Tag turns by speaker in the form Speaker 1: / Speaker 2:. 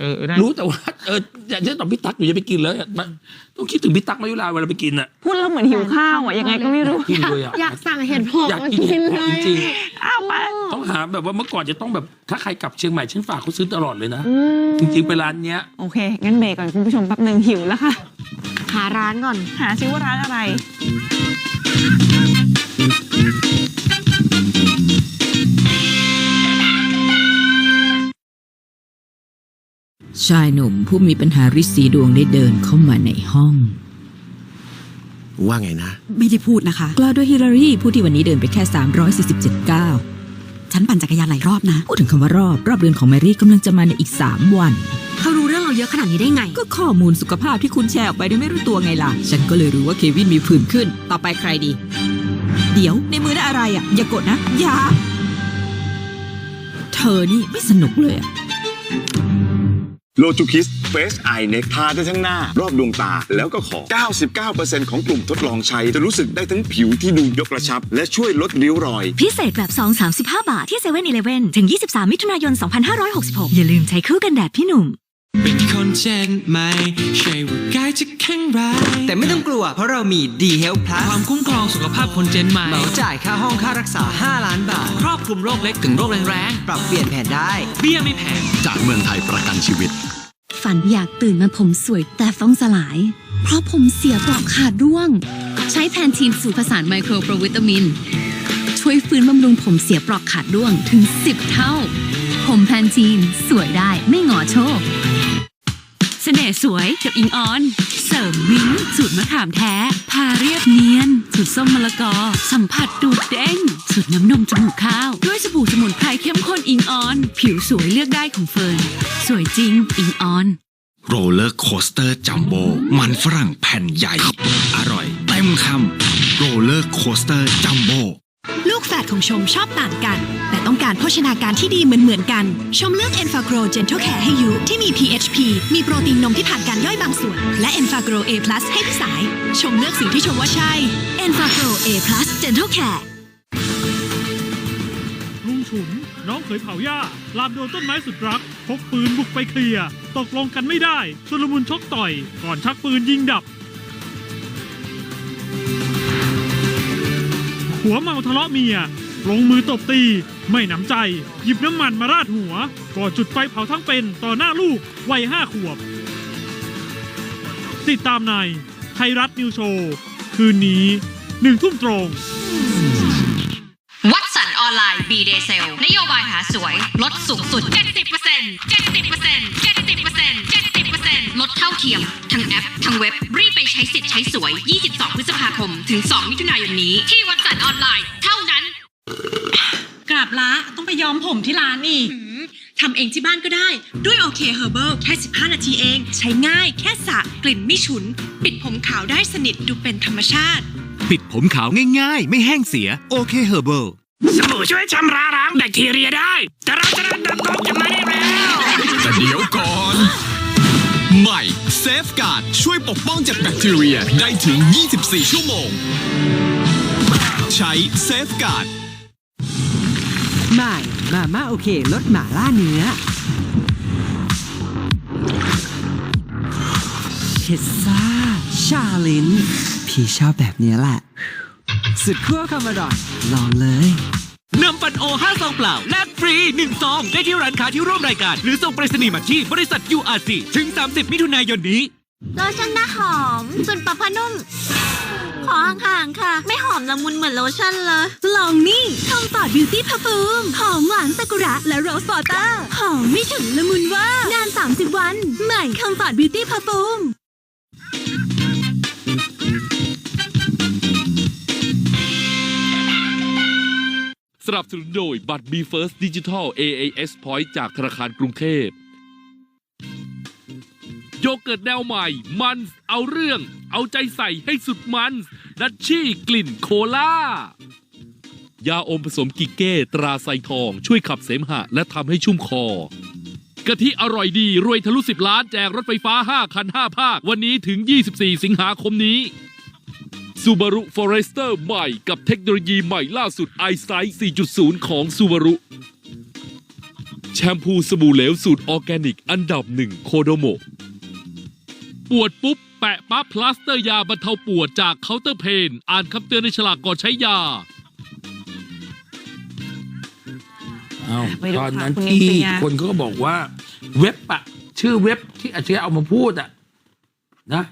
Speaker 1: เออเออได้
Speaker 2: รู้แต่ว่าเอออยากจะตอบพี่ตั๊กอยู่จะไปกินแล้วมันต้องคิดถึงพี่ตั๊กมายุราเวลาไปกินอะ
Speaker 3: พูดแล้วเหมือนหิวข้าวอะยังไงก็ไม่รู้
Speaker 2: กินเลยอะ
Speaker 4: อยากสั่งเห็ดเพาะ
Speaker 2: อยาก
Speaker 4: มา
Speaker 2: กิน
Speaker 4: กิน
Speaker 2: เห็ด
Speaker 4: เล
Speaker 2: เพาะ
Speaker 4: ย
Speaker 2: จริง
Speaker 3: อ้าวไป
Speaker 2: ๆต้องหาแบบว่าเมื่อก่อนจะต้องแบบถ้าใครกลับเชียงใหม่ฉันฝากเขาซื้อตลอดเลยนะ
Speaker 4: อืม
Speaker 2: จริงๆไปร้านเนี้ย
Speaker 3: โอเคงั้นเบรกก่อนคุณผู้ชมแป๊บหนึ่งหิวแล้วค่ะ
Speaker 4: หาร้านก่อน
Speaker 3: หาซิว่าร้านอะไร
Speaker 5: ชายหนุ่มผู้มีปัญหาริดสีดวงได้เดินเข้ามาในห้อง
Speaker 6: ว่าไงนะ
Speaker 5: ไม่ได้พูดนะคะ กล่าวโดยฮิลลารีผู้ที่วันนี้เดินไปแค่ 347ก้าว
Speaker 7: ฉันปั่นจักรยานหลายรอบนะ
Speaker 5: พูดถึงคำว่ารอบ รอบเดือนของแมรี่กำลังจะมาในอีก 3 วัน
Speaker 7: เขารู้เรื่องเราเยอะขนาดนี้ได้ไง
Speaker 5: ก็ข้อมูลสุขภาพที่คุณแชร์ออกไปโดยไม่รู้ตัวไงล่ะ ฉันก็เลยรู้ว่าเควินมีผื่นขึ้น ต่อไปใครดี เดี๋ยวในมือได้อะไรอะ อย่ากดนะ อย่า เธอนี่ไม่สนุกเลยอะ
Speaker 8: โลจูคิสเฟสไอเน็กทาได้ทั้งหน้า รอบดวงตาแล้วก็คอ99%ของกลุ่มทดลองใช้จะรู้สึกได้ทั้งผิวที่ดูยกระชับ และช่วยลดริ้วรอย
Speaker 7: พิเศษแบบ2 35 บาทที่เซเว่นอีเลเว่นถึง 23 มิถุนายน 2566 อย่าลืมใช้คู่กันแดดพี่หนุ่ม
Speaker 9: เป็นคนเช่นไม่ใช่ว่ากายจะแข็งแรง
Speaker 10: แต่ไม่ต้องกลัวเพราะเรามี D Health
Speaker 9: ควา
Speaker 10: Plus
Speaker 9: มคุ้มครองสุขภาพคนเจนใหม่
Speaker 10: เหมาจ่ายค่าห้องค่ารักษา 5 ล้านบาท
Speaker 9: ครอบคลุมโรคเล็กถึงโรคแรง
Speaker 10: ปรับเปลี่ยนแผนได้
Speaker 9: ๆเบี้ยไม่แพง
Speaker 6: จากเมืองไทยประกันชีวิต
Speaker 7: ฝันอยากตื่นมาผมสวยแต่ฟ้องสลาย เพราะผมเสียปลอกขาดร่วง ใช้แพนทีนสูตรผสานไมโครโปรวิตามิน ช่วยฟื้นบำรุงผมเสียปลอกขาดร่วงถึง 10 เท่า ผมแพนทีนสวยได้ไม่หงอโชคเสน่ห์สวยกับอิงออน เสริมวิ้งสูตรมะขามแท้ พาเรียบเนียน สูตรส้มมะละกอ สัมผัสดูดเด้ง สูตรน้ำนมจมูกข้าว ด้วยสบู่สมุนไพรเข้มข้นอิงออน ผิวสวยเลือกได้ของเฟิร์น สวยจริงอิงออน
Speaker 6: โรลเลอร์โคสเตอร์จัมโบมันฝรั่งแผ่นใหญ่ อร่อยเต็มคำโรลเลอร์โคสเตอร์จัมโบ
Speaker 7: ลูกแฝดของชมชอบต่างกัน แต่ต้องการโภชนาการที่ดีเหมือนเหมือนๆกัน ชมเลือก e n f a g r o Gentle Care ให้ยุที่มี PHP มีโปรตีนนมที่ผ่านการย่อยบางส่วน และ e n f a g r o A+ ให้พี่สาย ชมเลือกสิ่งที่ชมว่าใช่ e n f a g r o A+ Gentle Care
Speaker 11: ลุงฉุน น้องเขยเผาหญ้าลามโดนต้นไม้สุดรักพกปืนบุกไปเคลียร์ตกลงกันไม่ได้ชุลมุนชกต่อย ก่อนชักปืนยิงดับ หัวเมาทะเลาะเมีย ลงมือตบตี ไม่หนำใจ หยิบน้ำมันมาราดหัวก่อจุดไฟเผาทั้งเป็นต่อหน้าลูกวัยห้าขวบ ติดตามในไทยรัฐนิวโชว์คืนนี้หนึ่งทุ่มตรง
Speaker 12: วัดสันออนไลน์ B Day Sale นโยบายหาสวย ลดสูงสุด 70% 70% 70% 70%ลดเท่าเทียม ทั้งแอป ทั้งเว็บรีบไปใช้สิทธิ์ใช้สวย คมถึง 2 มิถุนายนนี้ที่วัดสันออนไลน์ เท่านั้น
Speaker 7: กราบละต้องไปย้อมผมที่ร้านอีกทำเองที่บ้านก็ได้ ด้วยโอเคเฮอร์เบิลแค่ 15 นาทีเอง ใช้ง่ายแค่สระกลิ่นไม่ฉุน ปิดผมขาวได้สนิทดูเป็นธรรมชาติ
Speaker 10: ปิดผมขาวง่ายๆ ไม่แห้งเสียโอเคเฮอร์เบิล
Speaker 1: สบู่ช่วยชำระล้างแบคทีเรียได้ แต่เราจะเริ่มเติบโตกันมาได้แล้ว
Speaker 6: ซฟการ์ดช่วยปกป้องจากแบคทีเรียได้ถึง 24 ชั่วโมง ใช้เซฟการ์ด
Speaker 10: ใหม่มาม่าโอเคลดหม่าล่าเนื้อพิซซ่า ชาลิน พี่ชอบแบบนี้แหละ สุดขั้วคามาดอนลองเลย
Speaker 9: นำปันโอ5ซองเปล่าแลกฟรี 1 ซอง ได้ที่ร้านค้าที่ร่วมรายการ หรือส่งไปรษณีย์มาที่บริษัท URC ถึง 30 มิถุนายนนี้
Speaker 4: โลชั่นหน้าหอมส่วนปรับผ้านุ่ม ขอห่างๆค่ะ ไม่หอมละมุนเหมือนโลชั่นเลย
Speaker 7: ลองนี่คอมฟอร์ตบิวตี้พาฟูมหอมหวานซากุระและโรสวอเตอร์หอมไม่ถึงละมุนว่านาน 30 วัน ใหม่คอมฟอร์ตบิวตี้พาฟูม
Speaker 13: นับสนุนโดยบัตร b First Digital AAS Point จากธนาคารกรุงเทพโยเกิร์ตแนวใหม่ มันเอาเรื่อง เอาใจใส่ให้สุดมันดัชชี่กลิ่นโคลายาอมผสมกิเก้ตราไซทอง ช่วยขับเสมหะ และทำให้ชุ่มคอกะทิอร่อยดี รวยทะลุ 10 ล้านแจกรถไฟฟ้า 5 คัน 5 ภาค วันนี้ถึง 24 สิงหาคมนี้ Subaru Forester ใหม่กับเทคโนโลยีใหม่ล่าสุด iSight 4.0 ของ Subaru แชมพูสบู่เหลวสูตรออร์แกนิกอันดับหนึ่งโคโดโมปวดปุ๊บ แปะปั๊บพลาสเตอร์ยาบรรเทาปวดจากเคาน์เตอร์เพน อ่านคำเตือนในฉลากก่อนใช้ยา
Speaker 2: เอา
Speaker 3: ไปดู
Speaker 2: ตอนนั้น
Speaker 3: ค่ะคุณนิว
Speaker 2: ที่
Speaker 3: เคลียร์
Speaker 2: คนเขาก็บอกว่าเว็บอะชื่อเว็บที่อาชญาเอามาพูดอะนะ